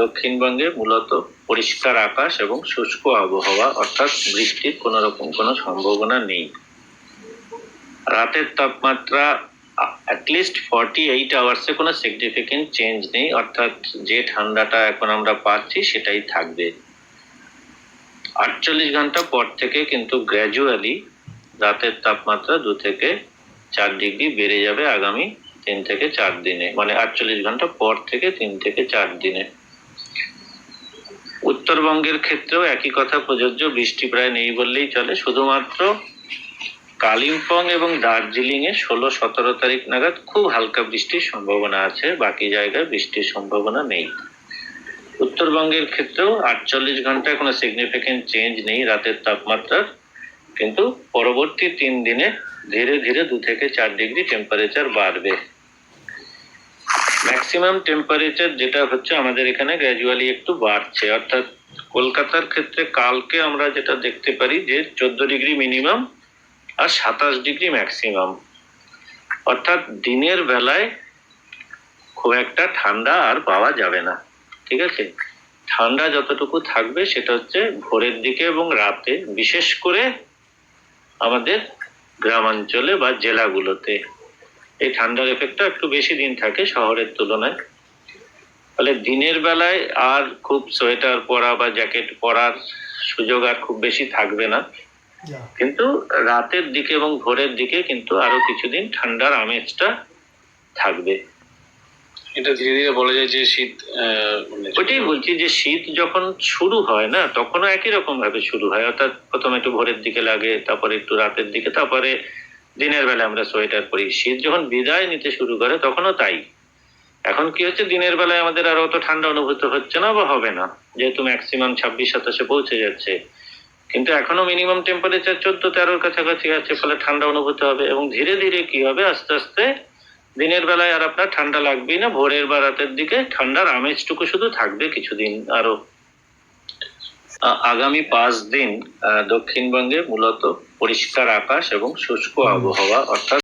দক্ষিণবঙ্গে মূলত পরিষ্কার আকাশ এবং শুষ্ক আবহাওয়া, অর্থাৎ বৃষ্টির কোনো রকম কোনো সম্ভাবনা নেই। রাতের তাপমাত্রা অ্যাটলিস্ট ফর্টি এইট আওয়ার্সে কোনো সিগনিফিকেন্ট চেঞ্জ নেই, অর্থাৎ যে ঠান্ডাটা এখন আমরা পাচ্ছি সেটাই থাকবে। আটচল্লিশ ঘণ্টা পর থেকে কিন্তু গ্র্যাজুয়ালি রাতের তাপমাত্রা দু থেকে চার ডিগ্রি বেড়ে যাবে আগামী তিন থেকে চার দিনে মানে আটচল্লিশ ঘণ্টা পর থেকে তিন থেকে চার দিনে। উত্তরবঙ্গের ক্ষেত্রেও একই কথা প্রযোজ্য, বৃষ্টি প্রায় নেই বললেই চলে। শুধুমাত্র কালিম্পং এবং দার্জিলিং এ ষোলো সতেরো তারিখ নাগাদ খুব হালকা বৃষ্টির সম্ভাবনা আছে, বাকি জায়গায় বৃষ্টির সম্ভাবনা নেই। উত্তরবঙ্গের ক্ষেত্রেও আটচল্লিশ ঘন্টায় কোনো সিগনিফিকেন্ট চেঞ্জ নেই রাতের তাপমাত্রার, কিন্তু পরবর্তী তিন দিনে ধীরে ধীরে দু থেকে চার ডিগ্রি টেম্পারেচার বাড়বে। ম্যাক্সিমাম টেম্পারেচার যেটা হচ্ছে আমাদের এখানে গ্র্যাজুয়ালি একটু বাড়ছে। অর্থাৎ কলকাতার ক্ষেত্রে কালকে আমরা যেটা দেখতে পারি যে চোদ্দ ডিগ্রি মিনিমাম আর সাতাশ ডিগ্রি ম্যাক্সিমাম অর্থাৎ দিনের বেলায় খুব একটা ঠান্ডা আর পাওয়া যাবে না। ঠিক আছে? ঠান্ডা যতটুকু থাকবে সেটা হচ্ছে ভোরের দিকে এবং রাতে। বিশেষ করে আমাদের গ্রামাঞ্চলে বা জেলাগুলোতে। এই ঠান্ডার এফেক্টটা একটু বেশি দিন থাকে শহরের তুলনায়। ফলে দিনের বেলায় আর খুব সোয়েটার পরা বা জ্যাকেট পরার সুযোগ আর খুব বেশি থাকবে না। কিন্তু রাতের দিকে এবং ভোরের দিকে কিন্তু আরও কিছুদিন ঠান্ডার আমেজটা থাকবে। এটা ধীরে ধীরে বলা যায় যে শীত মানে ওইটাই বলছি যে শীত যখন শুরু হয় না, তখনও একই রকম ভাবে শুরু হয়। অর্থাৎ প্রথমে একটু ভোরের দিকে লাগে, তারপরে একটু রাতের দিকে, তারপরে দিনের বেলা আমরা সোয়েটার পরি। শীত যখন বিদায় নিতে শুরু করে, তখনও তাই। এখন কি হচ্ছে, দিনের বেলায় আমাদের আর অত ঠান্ডা অনুভূত হচ্ছে না বা হবে না, যেহেতু ম্যাক্সিমাম ছাব্বিশ সাতাশে পৌঁছে যাচ্ছে। কিন্তু এখনও মিনিমাম টেম্পারেচার চোদ্দ তেরোর কাছাকাছি আছে, ফলে ঠান্ডা অনুভূত হবে এবং ধীরে ধীরে কি হবে, আস্তে আস্তে দিনের বেলায় আর আপনার ঠান্ডা লাগবেই না ভোরের বা রাতের দিকে ঠান্ডার আমেজটুকু শুধু থাকবে কিছুদিন। আরও আগামী পাঁচ দিন আহ, দক্ষিণবঙ্গে মূলত পরিষ্কার আকাশ এবং শুষ্ক আবহাওয়া অর্থাৎ